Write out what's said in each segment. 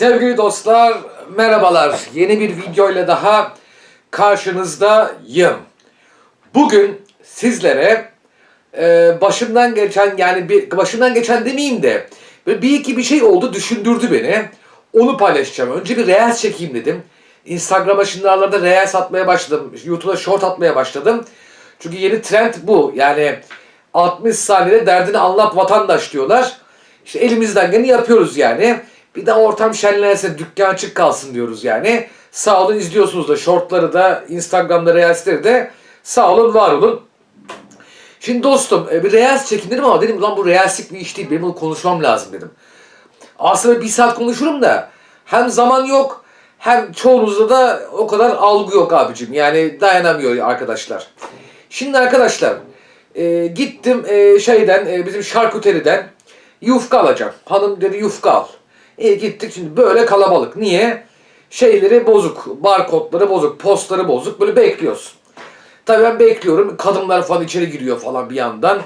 Sevgili dostlar, merhabalar. Yeni bir videoyla daha karşınızdayım. Bugün sizlere e, başımdan geçen yani bir başımdan geçen demeyeyim de bir iki bir şey oldu düşündürdü beni. Onu paylaşacağım. Önce bir reels çekeyim dedim. Instagram'a şimdi aralarda reels atmaya başladım. YouTube'a short atmaya başladım. Çünkü yeni trend bu. Yani 60 saniyede derdini anlat vatandaş diyorlar. İşte elimizden geleni yapıyoruz yani. Bir de ortam şenlense dükkan açık kalsın diyoruz yani. Sağ olun izliyorsunuz da shortları da Instagram'da reelsleri de sağ olun var olun. Şimdi dostum e, bir reels çekin dedim ama dedim lan bu reelslik bir iş değil benim bunu konuşmam lazım dedim. Aslında bir saat konuşurum da hem zaman yok hem çoğunuzda da o kadar algı yok abicim. Yani dayanamıyor arkadaşlar. Şimdi arkadaşlar e, gittim e, şeyden e, bizim şarküteriden yufka alacağım. Hanım dedi yufka al. E, gittik şimdi böyle kalabalık. Niye? Şeyleri bozuk, barkodları bozuk, postları bozuk. Böyle bekliyoruz. Tabii ben bekliyorum. Kadınlar falan içeri giriyor falan bir yandan.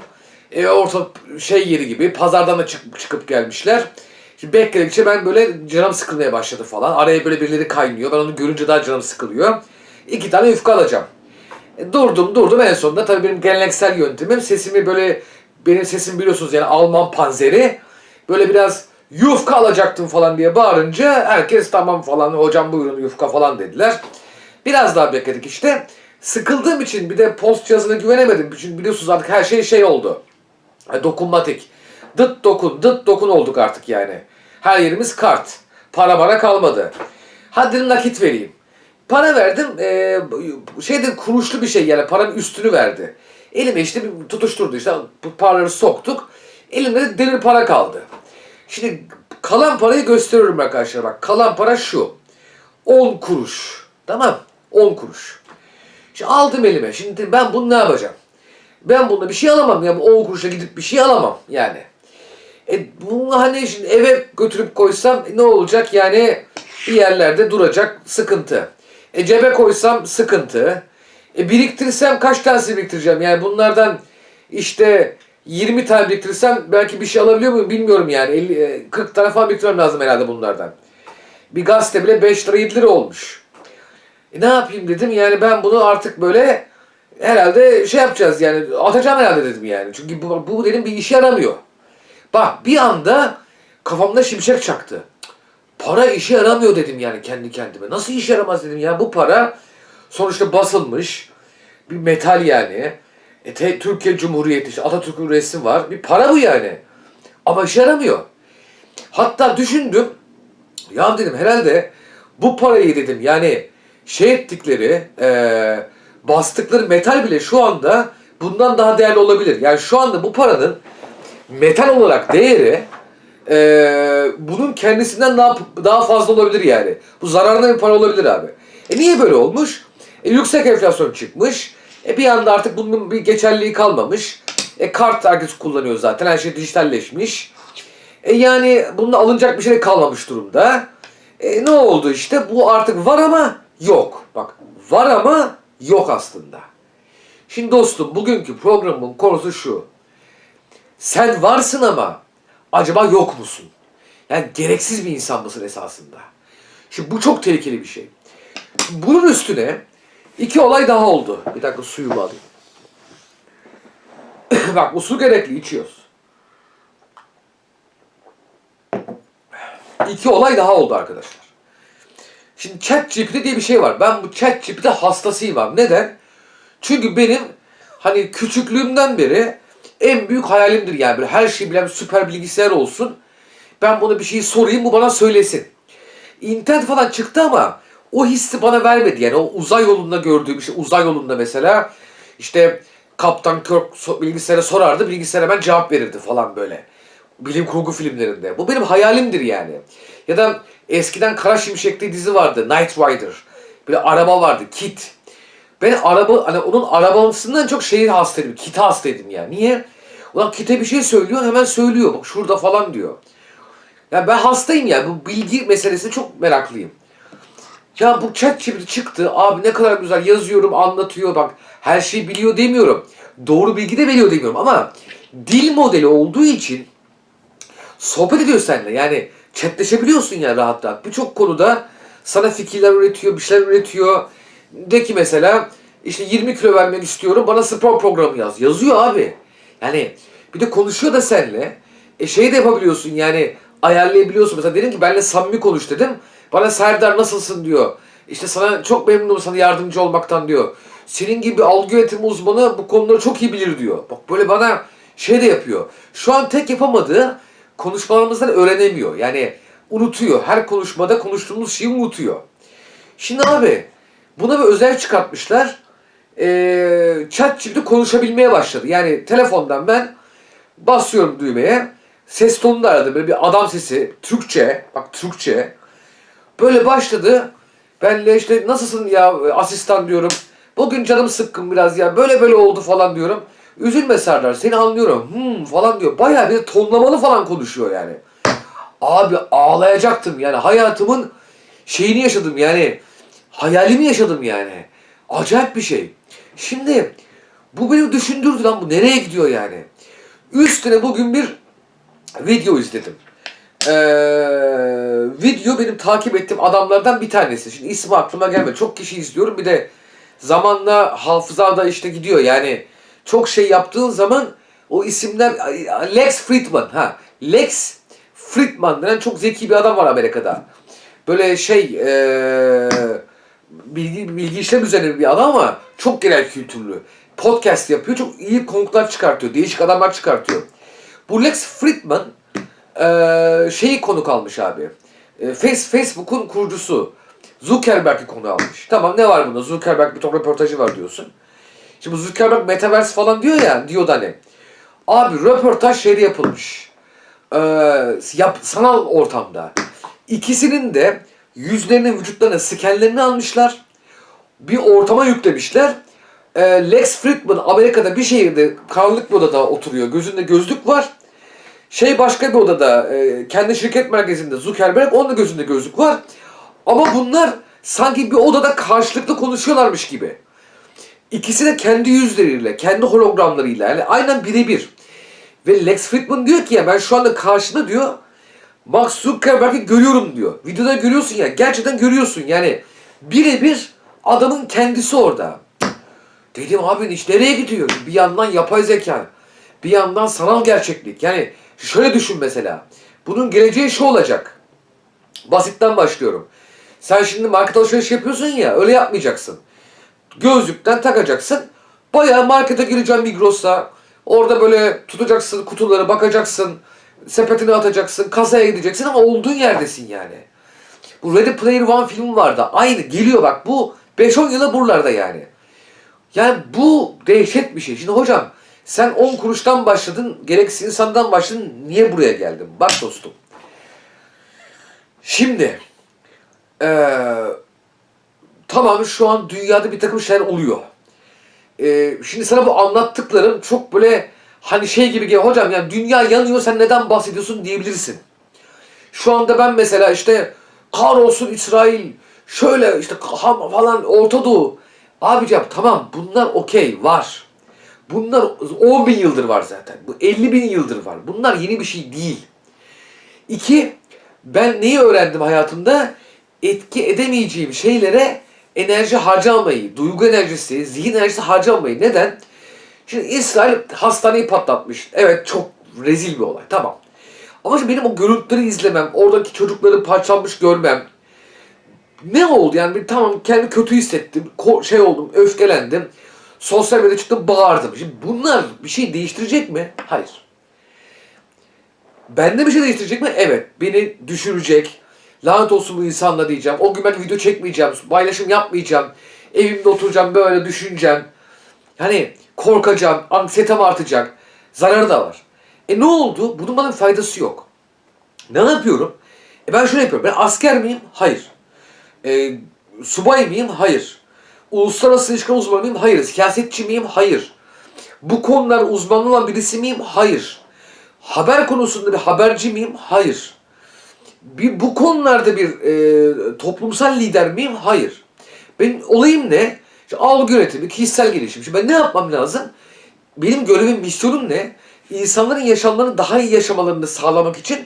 E, orta şey yeri gibi. Pazardan da çık- çıkıp gelmişler. Şimdi bekledikçe ben böyle canım sıkılmaya başladı falan. Araya böyle birileri kaynıyor. Ben onu görünce daha canım sıkılıyor. İki tane yufka alacağım. E, durdum durdum en sonunda tabii benim geleneksel yöntemim sesimi böyle benim sesim biliyorsunuz yani Alman panzeri böyle biraz yufka alacaktım falan diye bağırınca herkes tamam falan hocam buyurun yufka falan dediler. Biraz daha bekledik işte. Sıkıldığım için bir de post cihazına güvenemedim. Çünkü biliyorsunuz artık her şey şey oldu. E, Dokunmatik. Dıt dokun, dıt dokun olduk artık yani. Her yerimiz kart. Para bana kalmadı. Hadi nakit vereyim. Para verdim. E, şeyde kuruşlu bir şey yani paranın üstünü verdi. Elime işte bir tutuşturdu işte paraları soktuk. Elimde de demir para kaldı. Şimdi kalan parayı gösteriyorum arkadaşlar bak. Kalan para şu. 10 kuruş. Tamam 10 kuruş. Şimdi aldım elime. Şimdi ben bunu ne yapacağım? Ben bununla bir şey alamam ya. Bu 10 kuruşa gidip bir şey alamam yani. E bunu hani şimdi eve götürüp koysam ne olacak yani bir yerlerde duracak sıkıntı. E cebe koysam sıkıntı. E biriktirsem kaç tanesi biriktireceğim? Yani bunlardan işte 20 tane biriktirsem belki bir şey alabiliyor muyum bilmiyorum yani. 50, e, 40 tane falan biriktirmem lazım herhalde bunlardan. Bir gazete bile 5 lira 7 lira olmuş. E ne yapayım dedim yani ben bunu artık böyle herhalde şey yapacağız yani atacağım herhalde dedim yani. Çünkü bu, bu dedim bir işe yaramıyor. Bak bir anda kafamda şimşek çaktı. Para işe yaramıyor dedim yani kendi kendime. Nasıl işe yaramaz dedim ya bu para sonuçta basılmış bir metal yani. E, Türkiye Cumhuriyeti işte Atatürk'ün resmi var. Bir para bu yani. Ama işe yaramıyor. Hatta düşündüm. Ya dedim herhalde bu parayı dedim yani şey ettikleri e, bastıkları metal bile şu anda bundan daha değerli olabilir. Yani şu anda bu paranın metal olarak değeri e, bunun kendisinden daha, daha fazla olabilir yani. Bu zararına bir para olabilir abi. E niye böyle olmuş? E, yüksek enflasyon çıkmış. E bir anda artık bunun bir geçerliği kalmamış. E kart herkes kullanıyor zaten. Her şey dijitalleşmiş. E yani bununla alınacak bir şey kalmamış durumda. E ne oldu işte? Bu artık var ama yok. Bak var ama yok aslında. Şimdi dostum bugünkü programın konusu şu. Sen varsın ama acaba yok musun? Yani gereksiz bir insan mısın esasında? Şimdi bu çok tehlikeli bir şey. Bunun üstüne iki olay daha oldu. Bir dakika suyumu alayım. Bak bu su gerekli içiyoruz. İki olay daha oldu arkadaşlar. Şimdi ChatGPT diye bir şey var. Ben bu ChatGPT hastasıyım abi. Neden? Çünkü benim hani küçüklüğümden beri en büyük hayalimdir yani. Böyle her şeyi bilen süper bilgisayar olsun. Ben bunu bir şeyi sorayım bu bana söylesin. İnternet falan çıktı ama o hissi bana vermedi. Yani o uzay yolunda gördüğüm işte uzay yolunda mesela işte Kaptan Kirk bilgisayara sorardı. Bilgisayar hemen cevap verirdi falan böyle. Bilim kurgu filmlerinde. Bu benim hayalimdir yani. Ya da eskiden Kara Şimşek diye dizi vardı. Knight Rider. Bir araba vardı. Kit. Ben araba, hani onun arabasından çok şeyi hastaydım. Kit'e hastaydım yani. Niye? Ulan Kit'e bir şey söylüyor hemen söylüyor. Bak şurada falan diyor. Ya ben hastayım ya. Bu bilgi meselesine çok meraklıyım. Ya bu chat şimdi çıktı. Abi ne kadar güzel yazıyorum, anlatıyor. Bak her şeyi biliyor demiyorum. Doğru bilgi de veriyor demiyorum ama dil modeli olduğu için sohbet ediyor seninle. Yani chatleşebiliyorsun ya rahat rahat. Birçok konuda sana fikirler üretiyor, bir şeyler üretiyor. De ki mesela işte 20 kilo vermek istiyorum bana spor programı yaz. Yazıyor abi. Yani bir de konuşuyor da seninle. E şey de yapabiliyorsun yani ayarlayabiliyorsun. Mesela dedim ki benimle samimi konuş dedim. Bana Serdar nasılsın diyor. İşte sana çok memnunum sana yardımcı olmaktan diyor. Senin gibi algı yönetimi uzmanı bu konuları çok iyi bilir diyor. Bak böyle bana şey de yapıyor. Şu an tek yapamadığı konuşmalarımızdan öğrenemiyor. Yani unutuyor. Her konuşmada konuştuğumuz şeyi unutuyor. Şimdi abi buna bir özel çıkartmışlar. Ee, chat GPT konuşabilmeye başladı. Yani telefondan ben basıyorum düğmeye. Ses tonunu aradı. Böyle bir adam sesi. Türkçe. Bak Türkçe. Böyle başladı. Ben de işte nasılsın ya asistan diyorum. Bugün canım sıkkın biraz ya. Böyle böyle oldu falan diyorum. Üzülme Serdar seni anlıyorum. Hmm falan diyor. Bayağı bir tonlamalı falan konuşuyor yani. Abi ağlayacaktım yani hayatımın şeyini yaşadım yani. Hayalimi yaşadım yani. Acayip bir şey. Şimdi bu beni düşündürdü lan bu nereye gidiyor yani. Üstüne bugün bir video izledim. Ee, video benim takip ettiğim adamlardan bir tanesi. Şimdi ismi aklıma gelmedi. Çok kişi izliyorum. Bir de zamanla hafızada işte gidiyor. Yani çok şey yaptığın zaman o isimler Lex Friedman ha Lex Friedman denen çok zeki bir adam var Amerika'da. Böyle şey ee, bilgi, bilgi işlem üzerine bir adam ama çok genel kültürlü. Podcast yapıyor. Çok iyi konuklar çıkartıyor. Değişik adamlar çıkartıyor. Bu Lex Friedman eee şeyi konuk almış abi. E, Face, Facebook'un kurucusu. Zuckerberg'i konu almış. Tamam ne var bunda? Zuckerberg bir ton röportajı var diyorsun. Şimdi Zuckerberg Metaverse falan diyor ya, diyor da hani. Abi röportaj şeyde yapılmış. Ee, yap, sanal ortamda. İkisinin de yüzlerinin vücutlarına skenlerini almışlar. Bir ortama yüklemişler. Ee, Lex Friedman Amerika'da bir şehirde karanlık bir odada oturuyor. Gözünde gözlük var. Şey başka bir odada e, kendi şirket merkezinde Zuckerberg onun da gözünde gözlük var. Ama bunlar sanki bir odada karşılıklı konuşuyorlarmış gibi. İkisi de kendi yüzleriyle, kendi hologramlarıyla yani aynen birebir. Ve Lex Friedman diyor ki ya ben şu anda karşında diyor Mark Zuckerberg'i görüyorum diyor. Videoda görüyorsun ya gerçekten görüyorsun yani birebir adamın kendisi orada. Dedim abi iş nereye gidiyor? Bir yandan yapay zeka, bir yandan sanal gerçeklik. Yani şöyle düşün mesela. Bunun geleceği şu olacak. Basitten başlıyorum. Sen şimdi market alışveriş yapıyorsun ya öyle yapmayacaksın. Gözlükten takacaksın. Bayağı markete gireceksin Migros'a. Orada böyle tutacaksın kutuları bakacaksın. Sepetine atacaksın. Kasaya gideceksin ama olduğun yerdesin yani. Bu Ready Player One film vardı. Aynı geliyor bak bu 5-10 yıla buralarda yani. Yani bu dehşet bir şey. Şimdi hocam sen 10 kuruştan başladın, gereksiz insandan başladın. Niye buraya geldin? Bak dostum. Şimdi eee tamam şu an dünyada bir takım şeyler oluyor. Eee, şimdi sana bu anlattıklarım çok böyle hani şey gibi geliyor. Hocam yani dünya yanıyor sen neden bahsediyorsun diyebilirsin. Şu anda ben mesela işte kahrolsun İsrail şöyle işte falan Orta Doğu. Abicim tamam bunlar okey var. Bunlar 10 bin yıldır var zaten. Bu 50 bin yıldır var. Bunlar yeni bir şey değil. İki, ben neyi öğrendim hayatımda? Etki edemeyeceğim şeylere enerji harcamayı, duygu enerjisi, zihin enerjisi harcamayı. Neden? Şimdi İsrail hastaneyi patlatmış. Evet çok rezil bir olay. Tamam. Ama şimdi benim o görüntüleri izlemem, oradaki çocukları parçalanmış görmem. Ne oldu yani tamam kendimi kötü hissettim, şey oldum, öfkelendim. Sosyal medyada çıktım bağırdım. Şimdi bunlar bir şey değiştirecek mi? Hayır. Bende bir şey değiştirecek mi? Evet. Beni düşürecek. Lanet olsun bu insanla diyeceğim. O gün ben video çekmeyeceğim. Paylaşım yapmayacağım. Evimde oturacağım böyle düşüneceğim. Hani korkacağım. Anksiyetem artacak. Zararı da var. E ne oldu? Bunun bana faydası yok. Ne yapıyorum? E ben şöyle yapıyorum. Ben asker miyim? Hayır. E, subay mıyım? Hayır. Uluslararası ilişkiler uzmanı mıyım? Hayır. Siyasetçi miyim? Hayır. Bu konular uzmanlı olan birisi miyim? Hayır. Haber konusunda bir haberci miyim? Hayır. Bir, bu konularda bir e, toplumsal lider miyim? Hayır. Benim olayım ne? İşte algı yönetimi, kişisel gelişim. Şimdi ben ne yapmam lazım? Benim görevim, misyonum ne? İnsanların yaşamlarını daha iyi yaşamalarını sağlamak için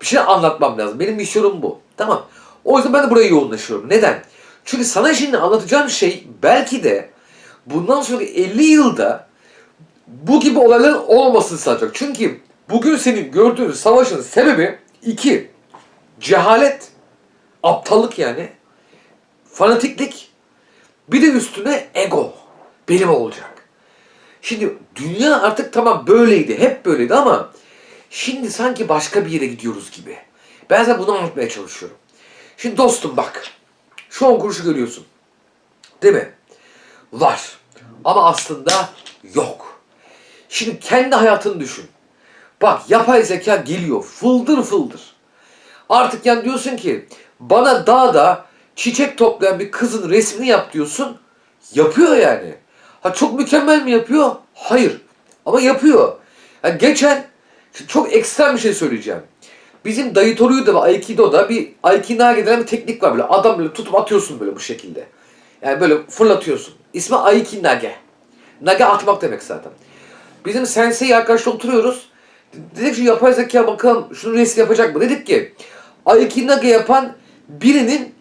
Bir şey anlatmam lazım. Benim misyonum bu. Tamam. O yüzden ben de buraya yoğunlaşıyorum. Neden? Çünkü sana şimdi anlatacağım şey belki de bundan sonraki 50 yılda bu gibi olayların olmamasını sağlayacak. Çünkü bugün senin gördüğün savaşın sebebi iki. Cehalet, aptallık yani, fanatiklik, bir de üstüne ego. Benim olacak. Şimdi dünya artık tamam böyleydi, hep böyleydi ama şimdi sanki başka bir yere gidiyoruz gibi. Ben sana bunu anlatmaya çalışıyorum. Şimdi dostum bak, şu on kuruşu görüyorsun. Değil mi? Var. Ama aslında yok. Şimdi kendi hayatını düşün. Bak yapay zeka geliyor. Fıldır fıldır. Artık yani diyorsun ki bana dağda çiçek toplayan bir kızın resmini yap diyorsun. Yapıyor yani. Ha çok mükemmel mi yapıyor? Hayır. Ama yapıyor. Ha, geçen çok ekstrem bir şey söyleyeceğim. Bizim Daitoriu'da ve Aikido'da bir Aikinage denen bir teknik var böyle. Adam böyle tutup atıyorsun böyle bu şekilde. Yani böyle fırlatıyorsun. İsmi Aikinage. Nage atmak demek zaten. Bizim sensei arkadaşla oturuyoruz. Dedik şu yapay zeka bakalım şunu resim yapacak mı? Dedik ki Aikinage yapan birinin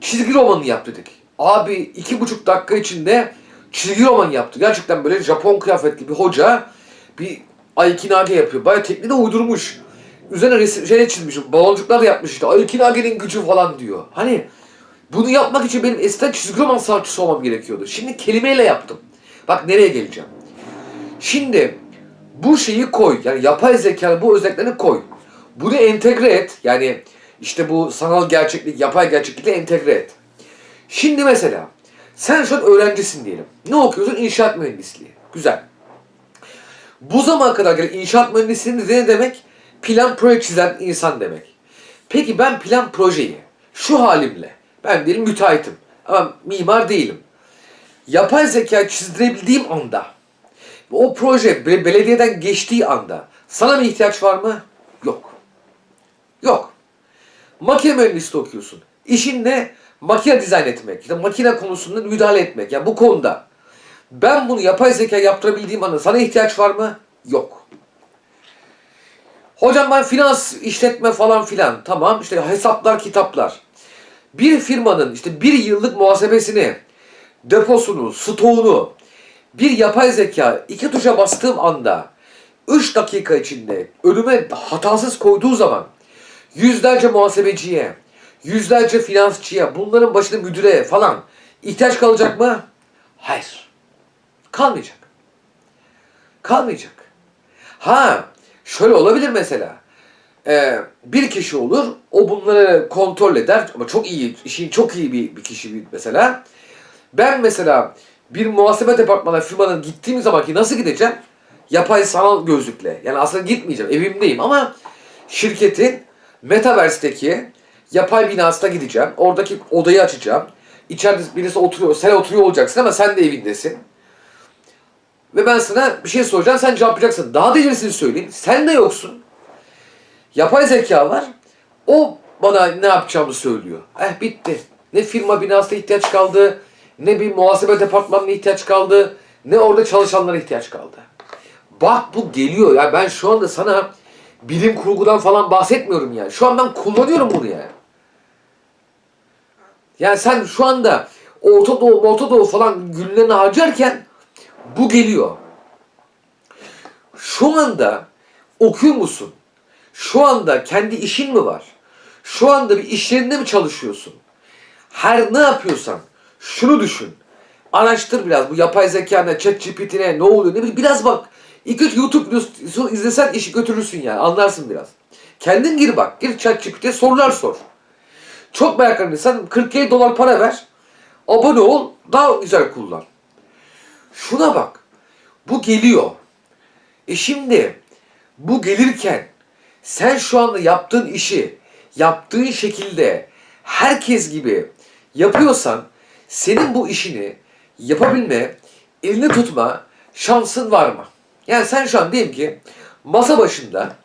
çizgi romanını yap dedik. Abi iki buçuk dakika içinde çizgi roman yaptı. Gerçekten böyle Japon kıyafetli bir hoca bir Aikinage yapıyor. Baya tekniği uydurmuş. Üzerine resim şey çizmiş. Baloncuklar yapmış işte. Aikinage'nin gücü falan diyor. Hani bunu yapmak için benim eskiden çizgi roman sanatçısı olmam gerekiyordu. Şimdi kelimeyle yaptım. Bak nereye geleceğim. Şimdi bu şeyi koy. Yani yapay zeka bu özelliklerini koy. Bunu entegre et. Yani işte bu sanal gerçeklik, yapay gerçeklikle entegre et. Şimdi mesela sen şu an öğrencisin diyelim. Ne okuyorsun? İnşaat mühendisliği. Güzel. Bu zamana kadar gelen inşaat mühendisliğinin ne demek? Plan proje çizen insan demek. Peki ben plan projeyi şu halimle, ben diyelim müteahhitim ama mimar değilim. Yapay zeka çizdirebildiğim anda, o proje be- belediyeden geçtiği anda sana bir ihtiyaç var mı? Yok. Yok. Makine mühendisliği okuyorsun. İşin ne? Makine dizayn etmek. İşte makine konusunda müdahale etmek. Yani bu konuda. Ben bunu yapay zeka yaptırabildiğim anda sana ihtiyaç var mı? Yok. Hocam ben finans işletme falan filan. Tamam işte hesaplar kitaplar. Bir firmanın işte bir yıllık muhasebesini, deposunu, stoğunu bir yapay zeka iki tuşa bastığım anda 3 dakika içinde önüme hatasız koyduğu zaman yüzlerce muhasebeciye, yüzlerce finansçıya, bunların başında müdüre falan ihtiyaç kalacak mı? Hayır. Kalmayacak. Kalmayacak. Ha, şöyle olabilir mesela. Ee, bir kişi olur, o bunları kontrol eder ama çok iyi, işin çok iyi bir, bir kişi bir- mesela. Ben mesela bir muhasebe departmanına firmanın gittiğim zaman ki nasıl gideceğim? Yapay sanal gözlükle. Yani aslında gitmeyeceğim, evimdeyim ama şirketin Metaverse'deki yapay binasına gideceğim. Oradaki odayı açacağım. İçeride birisi oturuyor, sen oturuyor olacaksın ama sen de evindesin. Ve ben sana bir şey soracağım, sen cevaplayacaksın. Daha da ilerisini söyleyeyim, sen de yoksun. Yapay zeka var, o bana ne yapacağımı söylüyor. Eh bitti. Ne firma binasına ihtiyaç kaldı, ne bir muhasebe departmanına ihtiyaç kaldı, ne orada çalışanlara ihtiyaç kaldı. Bak bu geliyor ya ben şu anda sana bilim kurgudan falan bahsetmiyorum yani. Şu an ben kullanıyorum bunu yani. Yani sen şu anda Orta Doğu, Orta Doğu falan günlerini harcarken bu geliyor. Şu anda okuyor musun? Şu anda kendi işin mi var? Şu anda bir iş yerinde mi çalışıyorsun? Her ne yapıyorsan şunu düşün. Araştır biraz bu yapay zeka ne, chat GPT ne, oluyor ne bileyim biraz bak. İlk önce YouTube izlesen işi götürürsün yani anlarsın biraz. Kendin gir bak. Gir chat GPT'ye sorular sor. Çok merak ediyorsan 47 dolar para ver. Abone ol. Daha güzel kullan. Şuna bak. Bu geliyor. E şimdi bu gelirken sen şu anda yaptığın işi yaptığın şekilde herkes gibi yapıyorsan senin bu işini yapabilme, elini tutma şansın var mı? Yani sen şu an diyelim ki masa başında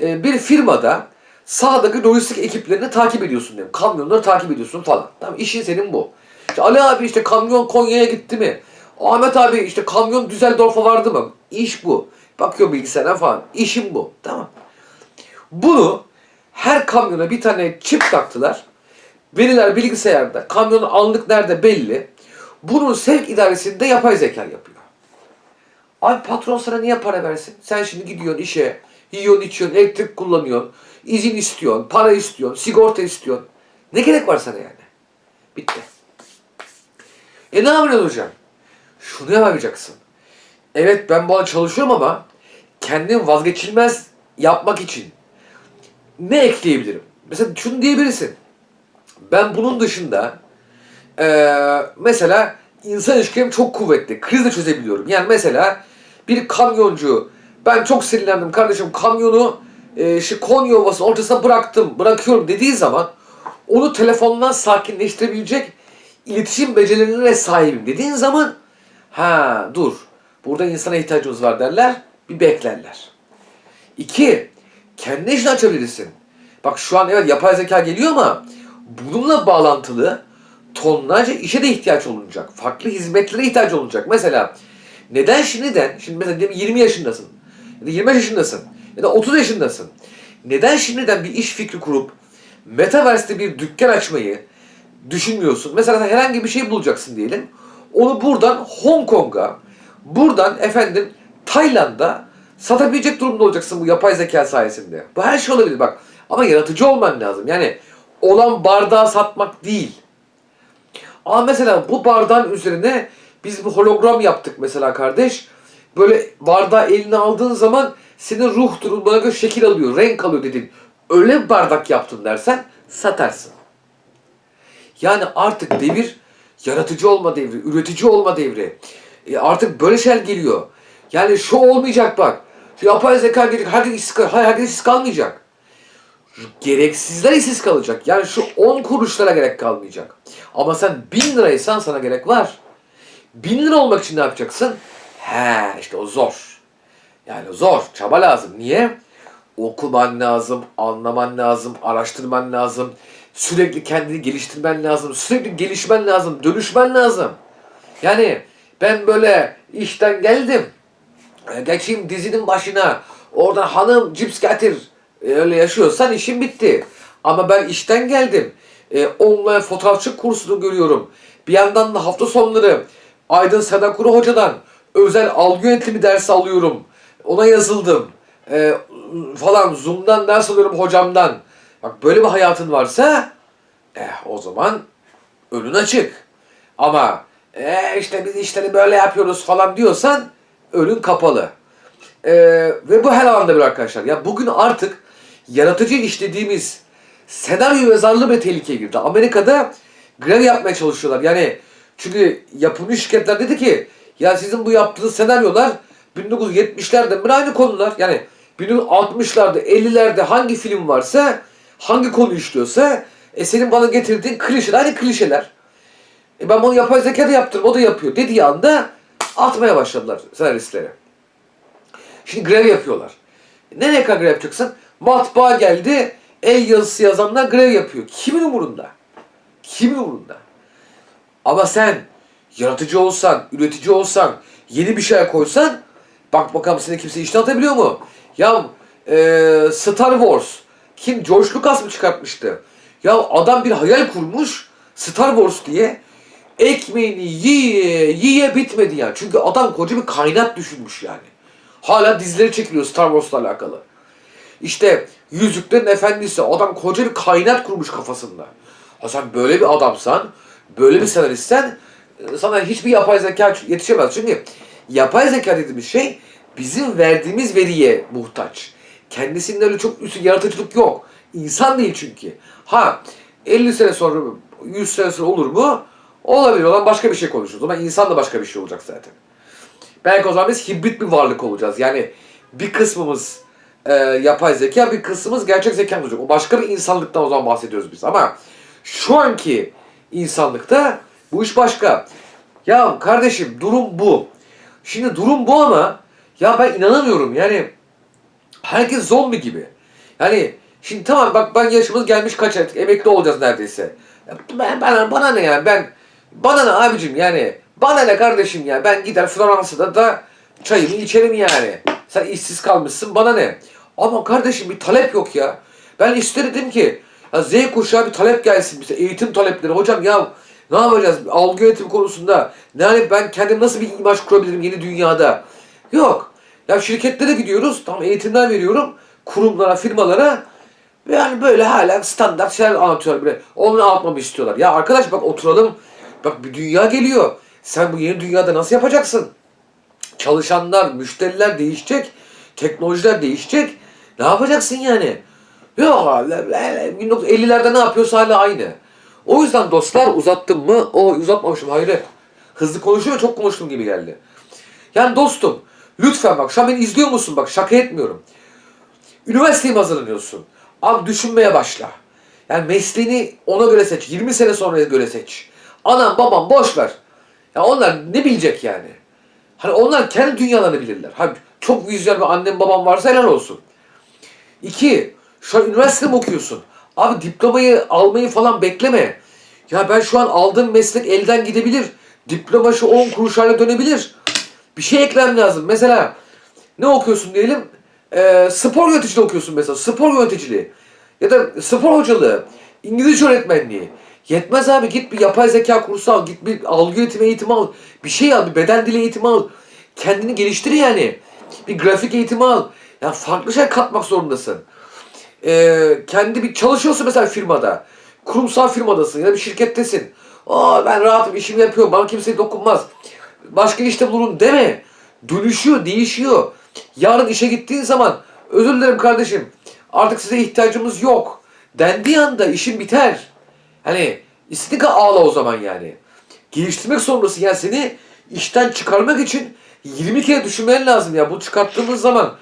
e, bir firmada sahadaki lojistik ekiplerini takip ediyorsun diyelim. Kamyonları takip ediyorsun falan. Tamam işin senin bu. İşte Ali abi işte kamyon Konya'ya gitti mi? Ahmet abi işte kamyon Düsseldorf'a vardı mı? İş bu. Bakıyor bilgisayara falan. İşim bu. Tamam. Bunu Her kamyona bir tane çip taktılar. Veriler bilgisayarda. Kamyonun anlık nerede belli. Bunun sevk idaresini de yapay zeka yapıyor. Abi patron sana niye para versin? Sen şimdi gidiyorsun işe, yiyorsun, içiyorsun, elektrik kullanıyorsun, izin istiyorsun, para istiyorsun, sigorta istiyorsun. Ne gerek var sana yani? Bitti. E ne yapacaksın hocam? Şunu yapacaksın. Evet ben bu an çalışıyorum ama kendim vazgeçilmez yapmak için ne ekleyebilirim? Mesela şunu diyebilirsin. Ben bunun dışında eee, mesela insan ilişkilerim çok kuvvetli. Kriz de çözebiliyorum. Yani mesela bir kamyoncu ben çok sinirlendim kardeşim kamyonu eee şu Konya Ovası'nın ortasına bıraktım, bırakıyorum dediği zaman onu telefondan sakinleştirebilecek iletişim becerilerine sahibim dediğin zaman ha dur burada insana ihtiyacımız var derler bir beklerler. İki, kendi işini açabilirsin. Bak şu an evet yapay zeka geliyor ama bununla bağlantılı tonlarca işe de ihtiyaç olunacak. Farklı hizmetlere ihtiyaç olacak. Mesela neden şimdiden, şimdi mesela diyelim 20 yaşındasın ya da 25 yaşındasın ya da 30 yaşındasın. Neden şimdiden bir iş fikri kurup Metaverse'de bir dükkan açmayı düşünmüyorsun? Mesela herhangi bir şey bulacaksın diyelim. Onu buradan Hong Kong'a, buradan efendim Tayland'a satabilecek durumda olacaksın bu yapay zeka sayesinde. Bu her şey olabilir bak. Ama yaratıcı olman lazım. Yani olan bardağı satmak değil. Ama mesela bu bardağın üzerine biz bir hologram yaptık mesela kardeş. Böyle bardağı eline aldığın zaman senin ruh durumuna göre şekil alıyor, renk alıyor dedin. Öyle bir bardak yaptın dersen satarsın. Yani artık devir yaratıcı olma devri, üretici olma devri. E artık şeyler geliyor. Yani şu olmayacak bak. Şu yapay zeka gelecek, herkes işsiz, hayır, herkes işsiz kalmayacak. Gereksizler işsiz kalacak. Yani şu 10 kuruşlara gerek kalmayacak. Ama sen 1000 liraysan sana gerek var. 1000 lira olmak için ne yapacaksın? He işte o zor. Yani zor, çaba lazım. Niye? Okuman lazım, anlaman lazım, araştırman lazım. Sürekli kendini geliştirmen lazım. Sürekli gelişmen lazım, dönüşmen lazım. Yani ben böyle işten geldim. E, Geçeyim dizinin başına. Oradan hanım cips getir. E, Öyle yaşıyorsan işim bitti. Ama ben işten geldim. E, online fotoğrafçı kursunu görüyorum. Bir yandan da hafta sonları Aydın Sedakuru hocadan özel algı yönetimi dersi alıyorum. Ona yazıldım. E, falan Zoom'dan ders alıyorum hocamdan. Bak böyle bir hayatın varsa eh, o zaman önün açık. Ama e, işte biz işleri böyle yapıyoruz falan diyorsan önün kapalı. E, ve bu her alanda bir arkadaşlar. Ya bugün artık yaratıcı iş dediğimiz senaryo yazarlığı bir tehlikeye girdi. Amerika'da grev yapmaya çalışıyorlar. Yani çünkü yapılmış şirketler dedi ki ya sizin bu yaptığınız senaryolar 1970'lerde bir aynı konular. Yani 1960'larda 50'lerde hangi film varsa hangi konu işliyorsa e senin bana getirdiğin klişeler aynı klişeler. E ben bunu yapay zeka da yaptırım o da yapıyor dediği anda atmaya başladılar senaristleri. Şimdi grev yapıyorlar. Nereye kadar grev yapacaksın? Matbaa geldi, el yazısı yazanlar grev yapıyor. Kimin umurunda? Kimin umurunda? Ama sen yaratıcı olsan, üretici olsan, yeni bir şey koysan bak bakalım seni kimse işten atabiliyor mu? Ya e, Star Wars kim? George Lucas mı çıkartmıştı? Ya adam bir hayal kurmuş Star Wars diye ekmeğini yiye yiye bitmedi yani. Çünkü adam koca bir kaynat düşünmüş yani. Hala dizileri çekiliyor Star Wars'la alakalı. İşte Yüzüklerin Efendisi adam koca bir kaynat kurmuş kafasında. Ha sen böyle bir adamsan, böyle bir senaristsen e, sana hiçbir yapay zeka yetişemez. Çünkü yapay zeka dediğimiz şey bizim verdiğimiz veriye muhtaç. Kendisinde öyle çok üstü yaratıcılık yok. İnsan değil çünkü. Ha 50 sene sonra 100 sene sonra olur mu? Olabilir. Olan başka bir şey konuşuruz. Ama insan da başka bir şey olacak zaten. Belki o zaman biz hibrit bir varlık olacağız. Yani bir kısmımız e, yapay zeka, bir kısmımız gerçek zeka olacak. O başka bir insanlıktan o zaman bahsediyoruz biz. Ama şu anki insanlıkta bu iş başka. Ya kardeşim durum bu. Şimdi durum bu ama ya ben inanamıyorum yani herkes zombi gibi. Yani şimdi tamam bak ben yaşımız gelmiş kaç artık emekli olacağız neredeyse. Ya Ben, bana, ne yani ben bana ne abicim yani bana ne kardeşim ya ben gider Fransa'da da çayımı içerim yani. Sen işsiz kalmışsın bana ne? Ama kardeşim bir talep yok ya. Ben istedim ki ya Z kuşağı bir talep gelsin bize. Eğitim talepleri. Hocam ya ne yapacağız? Algı yönetimi konusunda. Yani ben kendim nasıl bir imaj kurabilirim yeni dünyada? Yok. Ya şirketlere gidiyoruz. Tamam eğitimler veriyorum. Kurumlara, firmalara. Yani böyle hala standart şeyler anlatıyorlar bile. Onu anlatmamı istiyorlar. Ya arkadaş bak oturalım. Bak bir dünya geliyor. Sen bu yeni dünyada nasıl yapacaksın? Çalışanlar, müşteriler değişecek. Teknolojiler değişecek. Ne yapacaksın yani? Yok abi, 1950'lerde ne yapıyorsa hala aynı. O yüzden dostlar uzattım mı? O uzatmamışım hayret. Hızlı konuşuyor çok konuştum gibi geldi. Yani dostum lütfen bak şu an beni izliyor musun bak şaka etmiyorum. Üniversiteye mi hazırlanıyorsun? Abi düşünmeye başla. Yani mesleğini ona göre seç. 20 sene sonra göre seç. Anam babam boş ver. Ya onlar ne bilecek yani? Hani onlar kendi dünyalarını bilirler. Hani çok vizyon bir annem babam varsa helal olsun. İki, şu an üniversite mi okuyorsun? Abi diplomayı almayı falan bekleme. Ya ben şu an aldığım meslek elden gidebilir. Diploma şu 10 kuruş haline dönebilir. Bir şey eklemem lazım. Mesela ne okuyorsun diyelim? Ee, spor yöneticiliği okuyorsun mesela. Spor yöneticiliği. Ya da spor hocalığı. İngilizce öğretmenliği. Yetmez abi git bir yapay zeka kursu al. Git bir algı yönetimi eğitimi al. Bir şey al. Bir beden dili eğitimi al. Kendini geliştir yani. Bir grafik eğitimi al. Ya farklı şey katmak zorundasın. Ee, kendi bir çalışıyorsun mesela firmada. Kurumsal firmadasın ya da bir şirkettesin. Aa ben rahatım işimi yapıyorum. Bana kimse dokunmaz. Başka işte bulurun deme. Dönüşüyor, değişiyor. Yarın işe gittiğin zaman özür dilerim kardeşim. Artık size ihtiyacımız yok. Dendiği anda işin biter. Hani kadar ağla o zaman yani. Geliştirmek zorundasın. Yani seni işten çıkarmak için 20 kere düşünmen lazım ya. Bu çıkarttığımız zaman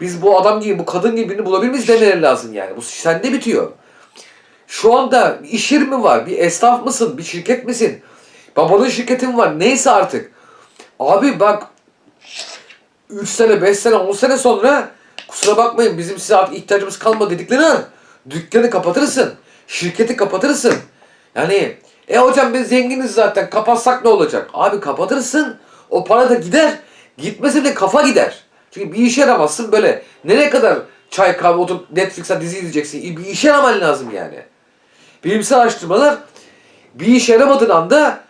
biz bu adam gibi, bu kadın gibi birini bulabilir miyiz demeleri lazım yani. Bu sende bitiyor. Şu anda iş yeri mi var? Bir esnaf mısın? Bir şirket misin? Babanın şirketi mi var? Neyse artık. Abi bak 3 sene, 5 sene, 10 sene sonra kusura bakmayın bizim size artık ihtiyacımız kalmadı dedikleri an dükkanı kapatırsın. Şirketi kapatırsın. Yani e hocam biz zenginiz zaten kapatsak ne olacak? Abi kapatırsın. O para da gider. Gitmese bile kafa gider. Çünkü bir işe yaramazsın böyle. Nereye kadar çay kahve oturup Netflix'e dizi izleyeceksin? Bir işe yaraman lazım yani. Bilimsel araştırmalar bir işe yaramadığın anda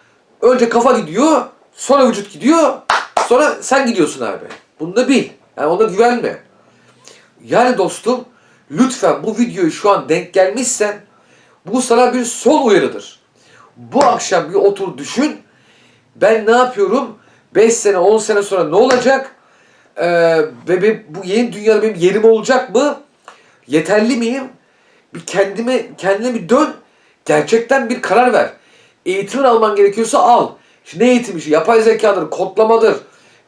önce kafa gidiyor, sonra vücut gidiyor, sonra sen gidiyorsun abi. Bunu da bil. Yani ona güvenme. Yani dostum lütfen bu videoyu şu an denk gelmişsen bu sana bir son uyarıdır. Bu akşam bir otur düşün. Ben ne yapıyorum? 5 sene 10 sene sonra ne olacak? Ee, ve benim- bu yeni dünyada benim yerim olacak mı? Yeterli miyim? Bir kendime kendine bir dön. Gerçekten bir karar ver. Eğitimini alman gerekiyorsa al. İşte ne eğitimi? İşte yapay zekadır, kodlamadır,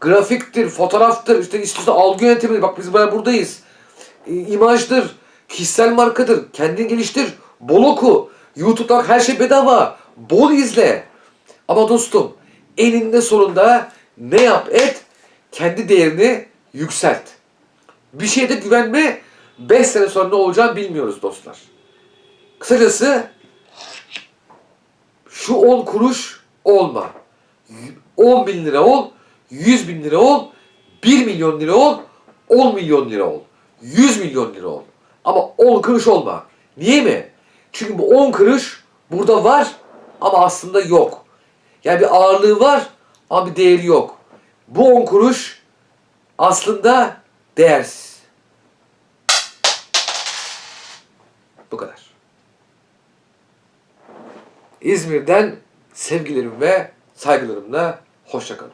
grafiktir, fotoğraftır, işte istiyorsan algı yönetimidir. Bak biz böyle buradayız. E, imajdır, kişisel markadır. Kendini geliştir. Bol oku. YouTube'da her şey bedava. Bol izle. Ama dostum eninde sonunda ne yap et? Kendi değerini yükselt. Bir şeyde güvenme. 5 sene sonra ne olacağını bilmiyoruz dostlar. Kısacası şu 10 kuruş olma. 10 bin lira ol, 100 bin lira ol, 1 milyon lira ol, 10 milyon lira ol, 100 milyon lira ol. Ama 10 kuruş olma. Niye mi? Çünkü bu 10 kuruş burada var ama aslında yok. Yani bir ağırlığı var ama bir değeri yok. Bu 10 kuruş aslında değersiz. Bu kadar. İzmir'den sevgilerim ve saygılarımla hoşçakalın.